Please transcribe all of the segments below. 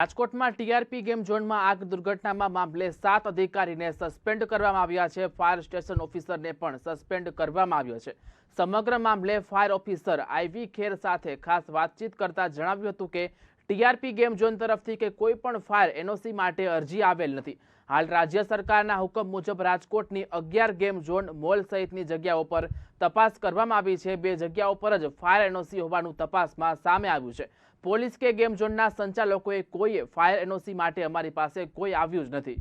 રાજકોટમાં TRP game ઝોનમાં આગ દુર્ઘટનામાં મામલે સાત અધિકારીને સસ્પેન્ડ કરવામાં આવ્યા છે. ફાયર સ્ટેશન ઓફિસરને પણ સસ્પેન્ડ કરવામાં આવ્યો છે. સમગ્ર મામલે ફાયર ઓફિસર આઈવી ખેર સાથે ખાસ વાતચીત કરતા જણાવ્યું હતું કે ટીઆરપી ગેમ ઝોન તરફથી કે કોઈ પણ ફાયર એનઓસી માટે અરજી આવેલ નથી. હાલ રાજ્ય સરકારના હુકમ મુજબ રાજકોટની અગિયાર ગેમ ઝોન મોલ સહિતની જગ્યાઓ પર તપાસ કરવામાં આવી છે. બે જગ્યાઓ પર જ ફાયર એનઓસી હોવાનું તપાસમાં સામે આવ્યું છે. પોલીસ કે ગેમ ઝોનના સંચાલકોએ કોઈએ ફાયર એનઓસી માટે અમારી પાસે કોઈ આવ્યું જ નથી.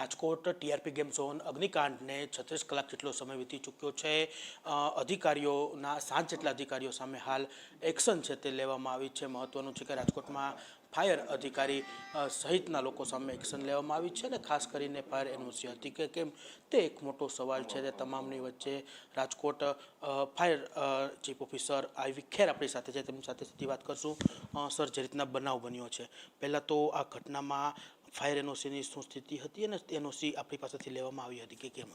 રાજકોટ ટીઆરપી ગેમ ઝોન અગ્નિકાંડને છત્રીસ કલાક જેટલો સમય વીતી ચૂક્યો છે. અધિકારીઓના સાત જેટલા અધિકારીઓ સામે હાલ એક્શન છે તે લેવામાં આવી છે. મહત્વનું છે કે રાજકોટમાં ફાયર અધિકારી સહિતના લોકો સામે એક્શન લેવામાં આવી છે અને ખાસ કરીને ફાયર એનઓસી હતી કે કેમ તે એક મોટો સવાલ છે તે તમામની વચ્ચે Rajkot fire chief officer IV Kher આપણી સાથે છે. તેમની સાથે સીધી વાત કરશું. સર, જે રીતના બનાવ બન્યો છે. પહેલાં તો આ ઘટનામાં ફાયર એનઓસીની શું સ્થિતિ હતી અને એનઓસી આપણી પાસેથી લેવામાં આવી હતી કે કેમ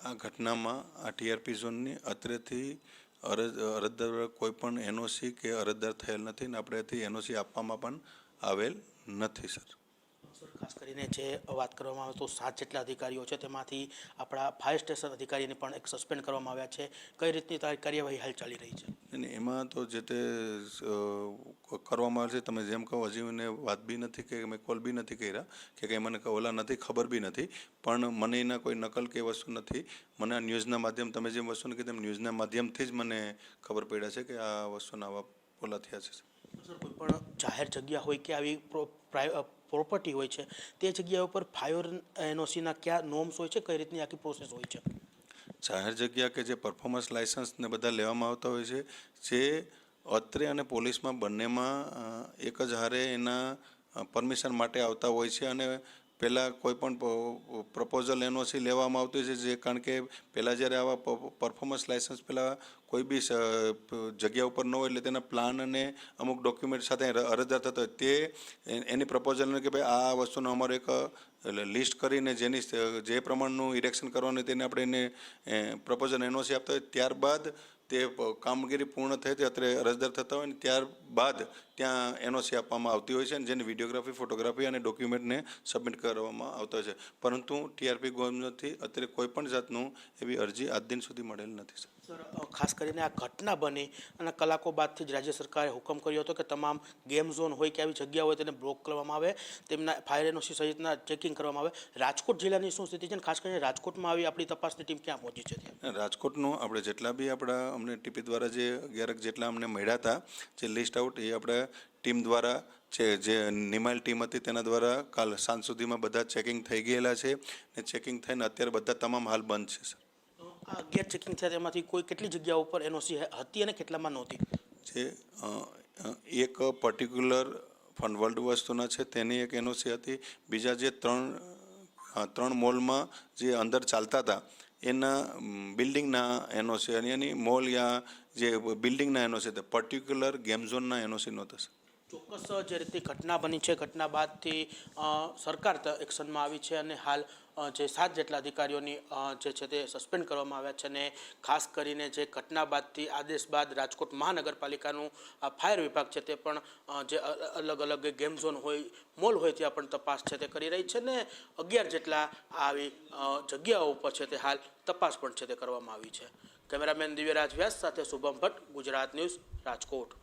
આ ઘટનામાં આ ટીઆરપી ઝોનની અત્રેથી અરજ અરજદાર કોઈ પણ એનઓસી કે અરજદાર થયેલ નથી ને આપણેથી એનઓસી આપવામાં પણ આવેલ નથી સર. ખાસ કરીને જે વાત કરવામાં આવે તો સાત જેટલા અધિકારીઓ છે તેમાંથી આપણા ફાયર સ્ટેશન અધિકારીને પણ એક સસ્પેન્ડ કરવામાં આવ્યા છે. કઈ રીતની કાર્યવાહી હાલ ચાલી રહી છે? એમાં તો જે તે કરવામાં આવે છે. તમે જેમ કહો હજી મને વાત બી નથી કે મેં કોલ બી નથી કર્યા કે કંઈ મને ઓલા નથી ખબર બી નથી. પણ મને એના કોઈ નકલ કે વસ્તુ નથી. મને આ ન્યૂઝના માધ્યમ તમે જેમ વસ્તુને કીધું એમ ન્યૂઝના માધ્યમથી જ મને ખબર પડ્યા છે કે આ વસ્તુના આવા ઓલા થયા છે. કોઈ પણ જાહેર જગ્યા હોય કે આવી પ્રોપર્ટી હોય છે તે જગ્યા ઉપર ફાયર એનઓસીના કયા નોર્મ્સ હોય છે? કઈ રીતની આખી પ્રોસેસ હોય છે? જાહેર જગ્યા કે જે પરફોર્મન્સ લાયસન્સ ને બધા લેવામાં આવતા હોય છે જે અત્રે અને પોલીસમાં બંનેમાં એક જ હારે એના પરમિશન માટે આવતા હોય છે અને પહેલાં કોઈ પણ પ્રપોઝલ એનઓસી લેવામાં આવતી છે જે કારણ કે પહેલાં જ્યારે આવા પરફોર્મન્સ લાઇસન્સ પહેલાં કોઈ બી જગ્યા ઉપર ન હોય એટલે તેના પ્લાન અને અમુક ડોક્યુમેન્ટ સાથે અર- અરજદાર થતો તે એની પ્રપોઝલને કે ભાઈ આ વસ્તુનો અમારો એક લિસ્ટ કરીને જેની જે પ્રમાણનું ઇરેક્શન કરવાનું તેને આપણે એને પ્રપોઝલ એનઓસી આપતા હોય ત્યારબાદ તે કામગીરી પૂર્ણ થઈ હતી અત્યારે અરજદાર થતા હોય ને ત્યારબાદ ત્યાં એનઓસી આપવામાં આવતી હોય છે અને જેની વિડીયોગ્રાફી ફોટોગ્રાફી અને ડોક્યુમેન્ટને સબમિટ કરવામાં આવતા છે. પરંતુ ટીઆરપી ગવર્મેન્ટથી અત્યારે કોઈ પણ જાતનું એવી અરજી આજ દિન સુધી મળેલ નથી સર ખાસ કરીને આ ઘટના બની અને કલાકો બાદથી જ રાજ્ય સરકારે હુકમ કર્યો હતો કે તમામ ગેમ ઝોન હોય કે આવી જગ્યા હોય તેને બ્લોક કરવામાં આવે તેમના ફાયર એનઓસી સહિતના ચેકિંગ કરવામાં આવે. રાજકોટ જિલ્લાની શું સ્થિતિ છે અને ખાસ કરીને રાજકોટમાં આવી આપણી તપાસની ટીમ ક્યાં પહોંચી છે રાજકોટનું આપણે જેટલા બી આપણા અમને ટીપી દ્વારા જે અગિયારક જેટલા અમને મળ્યા હતા જે લિસ્ટ આઉટ એ આપણે ટીમ દ્વારા જે જે નિમાઇલ ટીમ હતી તેના દ્વારા કાલ સાંજ સુધીમાં બધા ચેકિંગ થઈ ગયેલા છે ને ચેકિંગ થઈને અત્યારે બધા તમામ હાલ બંધ છે સર. આ ચેકિંગ થયા તેમાંથી કોઈ કેટલી જગ્યા ઉપર એનઓસી હતી અને કેટલામાં નહોતી? જે એક પર્ટિક્યુલર ફંડ વર્લ્ડ વસ્તુના છે તેની એક એનઓસી હતી. બીજા જે ત્રણ ત્રણ મોલમાં જે અંદર ચાલતા હતા એના બિલ્ડિંગના એનઓસી અને એની મોલ યા જે બિલ્ડિંગના એનઓસી હતા. પર્ટિક્યુલર ગેમ ઝોનના એનઓસી નહોતા સર. ચોક્કસ જે રીતે ઘટના બની છે, ઘટના બાદથી સરકાર એક્શનમાં આવી છે અને હાલ જે સાત જેટલા અધિકારીઓની જે છે તે સસ્પેન્ડ કરવામાં આવ્યા છે અને ખાસ કરીને જે ઘટના બાદથી આદેશ બાદ રાજકોટ મહાનગરપાલિકાનું આ ફાયર વિભાગ છે તે પણ જે અલગ અલગ ગેમ ઝોન હોય, મોલ હોય ત્યાં પણ તપાસ છે તે કરી રહી છે ને અગિયાર જેટલા આવી જગ્યાઓ ઉપર છે તે હાલ તપાસ પણ છે તે કરવામાં આવી છે. કેમેરામેન દિવ્યરાજ વ્યાસ સાથે શુભમ ભટ્ટ, ગુજરાત ન્યૂઝ રાજકોટ.